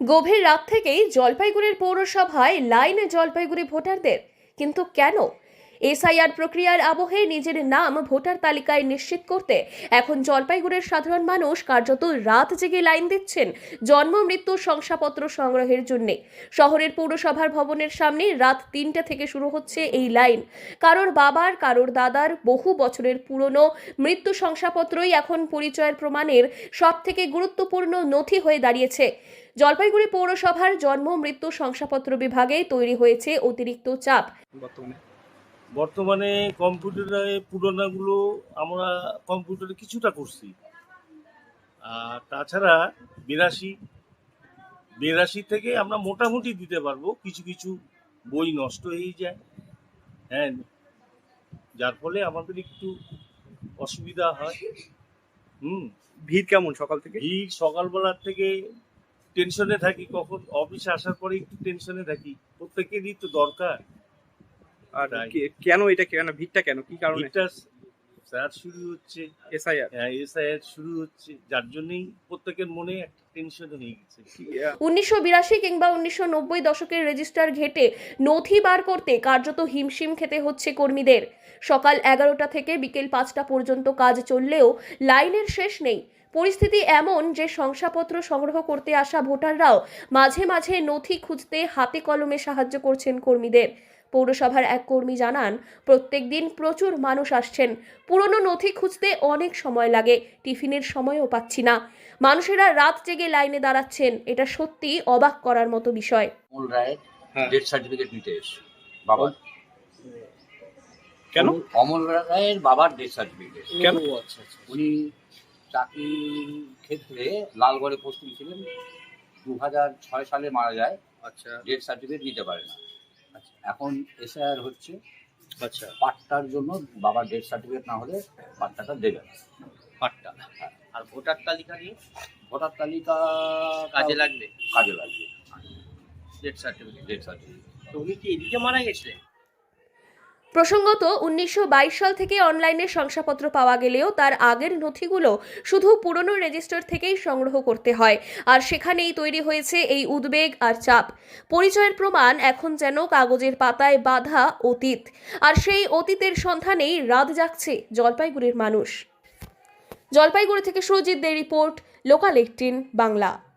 গভীর রাত থেকেই জলপাইগুড়ির পৌরসভায় লাইনে জলপাইগুড়ি ভোটারদের। কিন্তু কেন এসআইআর প্রক্রিয়ার আবহে নিজের নাম ভোটার তালিকায় নিশ্চিত করতে এখন জলপাইগুড়ির সাধারণ মানুষ কার্যত রাত জেগে লাইন দিচ্ছেন জন্ম, মৃত্যু, শংসাপত্র সংগ্রহের জন্য। শহরের পৌরসভার ভবনের সামনে রাত তিনটে থেকে শুরু হচ্ছে এই লাইন। কারোর বাবার, কারোর দাদার বহু বছরের পুরনো মৃত্যু শংসাপত্রই এখন পরিচয়ের প্রমাণের সব থেকে গুরুত্বপূর্ণ নথি হয়ে দাঁড়িয়েছে। জলপাইগুড়ি পৌরসভার জন্ম, মৃত্যু শংসাপত্র বিভাগে তৈরি হয়েছে অতিরিক্ত চাপ। বর্তমানে কম্পিউটারে পুরোনাগুলো আমরা কম্পিউটারে কিছুটা করছি। আর তাছাড়া বিরাশি বিরাশি থেকে আমরা মোটামুটি দিতে পারব কিছু কিছু বই নষ্ট হয়ে যায়। হ্যাঁ যার ফলে আমাদের একটু অসুবিধা হয়। হুম। ভিড় কেমন সকাল থেকে? ভিড় সকালবেলার থেকে টেনশনে থাকি কখন অফিসে আসার পরে একটু টেনশনে থাকি। প্রত্যেকেরই তো দরকার। আর কেন এটা কেন ভিড়টা কেন? কি কারণে? স্যার শুরু হচ্ছে এসআইআর। এসআইআর শুরু হচ্ছে যার জন্যই প্রত্যেকের মনে একটা টেনশন হয়ে গেছে। উনিশশো বিরাশি কিংবা উনিশশো নব্বই দশকের রেজিস্টার ঘেটে নথি বার করতে কার্যত হিমশিম খেতে হচ্ছে কর্মীদের। সকাল এগারোটা থেকে বিকেল পাঁচটা পর্যন্ত কাজ চললেও লাইনের শেষ নেই। পরিস্থিতি এমন যে শংসাপত্র সংগ্রহ করতে আসা ভোটাররাও মাঝে মাঝে নথি খুঁজতে হাতে কলমে সাহায্য করছেন কর্মীদের। পৌরসভার এক কর্মী জানান প্রত্যেক দিন প্রচুর মানুষ আসছেন। পুরনো নথি খুঁজতে অনেক সময় লাগে টিফিনের সময়ও পাচ্ছি না। মানুষেরা রাত জেগে লাইনে দাঁড়াচ্ছেন এটা সত্যি অবাক করার মতো বিষয়। হ্যাঁ। ডেথ সার্টিফিকেট নিতে এসে কেন অমল- অমল রায়ের বাবার ডেথ সার্টিফিকেট কেন? উনি চাকরির ক্ষেত্রে লালগড়ে পোস্টিং ছিলেন দু হাজার ছয় সালে মারা যায়। আচ্ছা। ডেথ সার্টিফিকেট নিতে পারে না। আচ্ছা। এখন এসআইআর হচ্ছে। আচ্ছা। পাট্টার জন্য বাবার ডেথ সার্টিফিকেট না হলে পাট্টাটা দেবে না। পাট্টা? আর ভোটার তালিকা নিয়ে ভোটার তালিকা কাজে লাগবে? কাজে লাগবে। Death certificate. Death certificate. তো উনি কি এদিকে মারা গেছিলেন? প্রসঙ্গত, উনিশশো বাইশ সাল থেকে অনলাইনে শংসাপত্র পাওয়া গেলেও তার আগের নথিগুলো শুধু পুরনো রেজিস্টার থেকেই সংগ্রহ করতে হয়। আর সেখানেই তৈরি হয়েছে এই উদ্বেগ আর চাপ। পরিচয়ের প্রমাণ এখন যেন কাগজের পাতায় বাঁধা অতীত। আর সেই অতীতের সন্ধানেই রাত জাগছে জলপাইগুড়ির মানুষ। জলপাইগুড়ি থেকে Sujit De report, local eighteen Bangla.